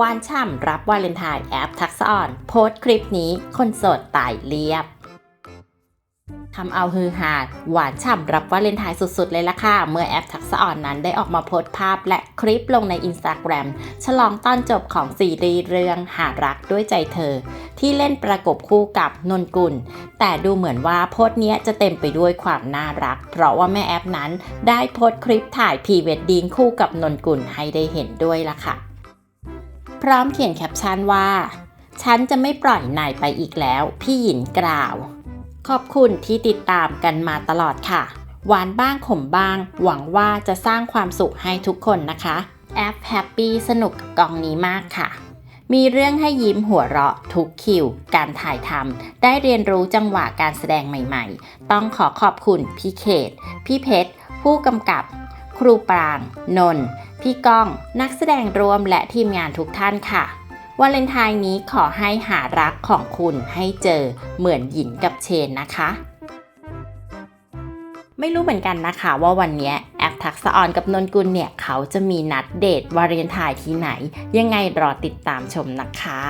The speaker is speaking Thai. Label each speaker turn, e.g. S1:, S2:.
S1: วานฉ่ำรับวาเลนไทน์แอปทักษอ่อน โพสต์คลิปนี้คนโสดตายเรียบทำเอาฮือฮาหวานฉ่ำรับวาเลนไทน์สุดๆ เลยล่ะค่ะ เมื่อแอปทักษะอ่อนนั้นได้ออกมาโพสต์ภาพและคลิปลงใน Instagram ฉลองตอนจบของซีรีส์เรื่องหารักด้วยใจเธอ ที่เล่นประกบคู่กับนนกุล แต่ดูเหมือนว่าโพสต์เนี้ยจะเต็มไปด้วยความน่ารัก เพราะว่าแม่แอปนั้นได้โพสต์คลิปถ่ายพรีเวดดิ้งคู่กับนนกุลให้ได้เห็นด้วยล่ะค่ะ พร้อมเขียนแคปชั่นว่า ฉันจะไม่ปล่อยนายไปอีกแล้ว พี่หยินกล่าว ขอบคุณที่ติดตามกันมาตลอดค่ะ หวานบ้างขมบ้าง หวังว่าจะสร้างความสุขให้ทุกคนนะคะแอปแฮปปี้สนุกกับกองนี้มากค่ะ มีเรื่องให้ยิ้มหัวเราะทุกคิว การถ่ายทำได้เรียนรู้จังหวะการแสดงใหม่ๆ ต้องขอขอบคุณพี่เขต พี่เพชร ผู้กำกับ รูปราง นนท์พี่ก้อง นักแสดงรวมและทีมงานทุกท่านค่ะวาเลนไทน์นี้ขอให้หารักของคุณให้เจอเหมือนหยินกับเชนนะคะ ไม่รู้เหมือนกันนะคะว่าวันนี้แอปทักษะออนกับนนกุลเนี่ย เขาจะมีนัดเดทวาเลนไทน์ที่ไหน ยังไงรอติดตามชมนะคะ